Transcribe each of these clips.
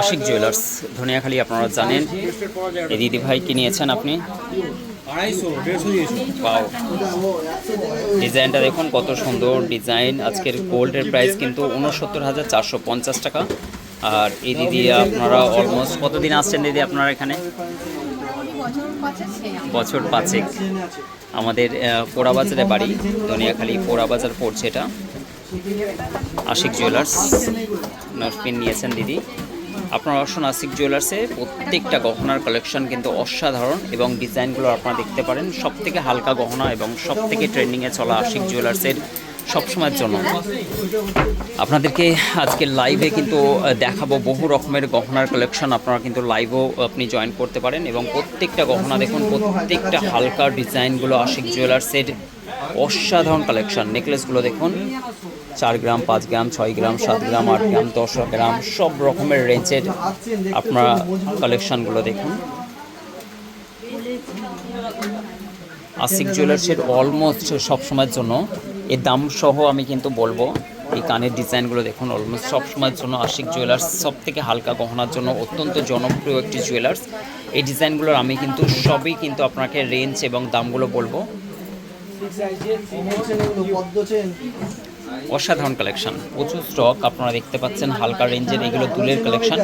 Ashiq jewellers Dhaniakhali, আপনারা জানেন। এই দিদি ভাই কি নিয়েছেন আপনি? ডিজাইনটা দেখুন, কত সুন্দর ডিজাইন। আজকের গোল্ডের প্রাইস কিন্তু উনসত্তর হাজার চারশো পঞ্চাশ টাকা। আর এই দিদি আপনারা অলমোস্ট কতদিন আসছেন দিদি আপনারা এখানে? বছর পাঁচেক। আমাদের পোড়াবাজারে বাড়ি দুনিয়াখালী পোড়াবাজার পড়ছে এটা। আশিক জুয়েলার্স নিয়েছেন দিদি। আপনারা আসুন আশিক জুয়েলার্সে প্রত্যেকটা গহনার কালেকশন কিন্তু অসাধারণ এবং ডিজাইনগুলো আপনারা দেখতে পারেন। সব থেকে হালকা গহনা এবং সব থেকে ট্রেন্ডিংয়ে চলা আশিক জুয়েলার্সের সবসময়ের জন্য। আপনাদেরকে আজকে লাইভে কিন্তু দেখাবো বহু রকমের গহনার কালেকশন আপনারা কিন্তু লাইভও আপনি জয়েন করতে পারেন এবং প্রত্যেকটা গহনা দেখুন, প্রত্যেকটা হালকা ডিজাইনগুলো আশিক জুয়েলার্সের অসাধারণ কালেকশন নেকলেসগুলো দেখুন। চার গ্রাম, পাঁচ গ্রাম, ছয় গ্রাম, সাত গ্রাম, আট গ্রাম, দশ গ্রাম, সব রকমের রেঞ্জের আপনারা কালেকশনগুলো দেখুন। আশিক জুয়েলার্সের অলমোস্ট সবসময়ের জন্য, এর দাম সহ আমি কিন্তু বলব, এই কানের ডিজাইনগুলো দেখুন, অলমোস্ট সবসময়ের জন্য আশিক জুয়েলার্স সব থেকে হালকা গহনার জন্য অত্যন্ত জনপ্রিয় একটি জুয়েলার্স। এই ডিজাইনগুলোর আমি কিন্তু সবই কিন্তু আপনাকে রেঞ্জ এবং দামগুলো বলব। অসাধারণ কালেকশন প্রচুর স্টক আপনারা দেখতে পাচ্ছেন হালকা রেঞ্জের এগুলো দুলের কালেকশন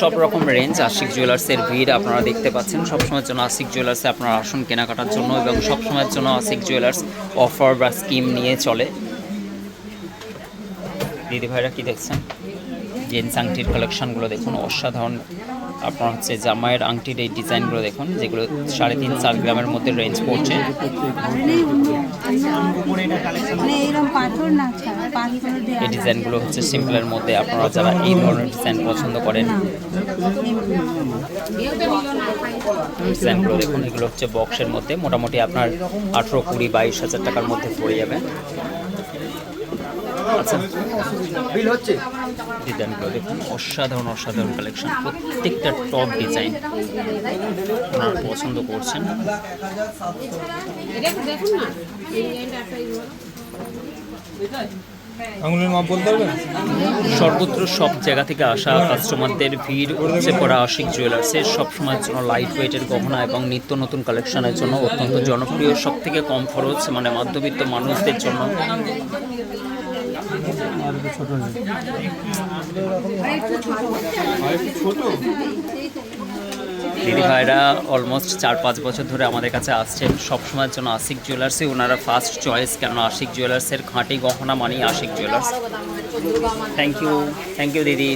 সব রকম রেঞ্জ আশিক জুয়েলার্সের ভিড় আপনারা দেখতে পাচ্ছেন। সবসময়ের জন্য আশিক জুয়েলার্সে আপনারা আসন কেনাকাটার জন্য এবং সবসময়ের জন্য আশিক জুয়েলার্স অফার বা স্কিম নিয়ে চলে। দিদি ভাইরা কি দেখছেন? জেন্স আংটির কালেকশনগুলো দেখুন, অসাধারণ। আপনার হচ্ছে জামায়ের আংটির এই ডিজাইনগুলো দেখুন, যেগুলো সাড়ে তিন চার গ্রামের মধ্যে রেঞ্জ পড়ছে। এই ডিজাইনগুলো হচ্ছে সিম্পলের মধ্যে আপনারা যারা এই ধরনের ডিজাইন পছন্দ করেন ডিজাইনগুলো দেখুন এগুলো হচ্ছে বক্সের মধ্যে। মোটামুটি আপনার আঠেরো কুড়ি বাইশ হাজার টাকার মধ্যে পড়ে যাবে। বিল হচ্ছে? ডিজাইনগুলো দেখুন অসাধারণ অসাধারণ কালেকশন প্রত্যেকটা টপ ডিজাইন আপনারা পছন্দ করছেন। আঙুলের মাপ বলতে পারবেন? সর্বত্র সব জায়গা থেকে আসা কাস্টমারদের ভিড় উপচে পড়া আশিক জুয়েলার্সের সবসময়ের জন্য লাইট ওয়েটের গহনা এবং নিত্য নতুন কালেকশনের জন্য অত্যন্ত জনপ্রিয় সব থেকে কম খরচ মানে মধ্যবিত্ত মানুষদের জন্য। ছোট দিদি ভাইরা অলমোস্ট চার পাঁচ বছর ধরে আমাদের কাছে আসছেন। সবসময়ের জন্য আশিক জুয়েলার্সে ওনারা ফার্স্ট চয়েস কেন আশিক জুয়েলার্সের খাঁটি গহনা মানি Ashik jewellers thank you thank you দিদি।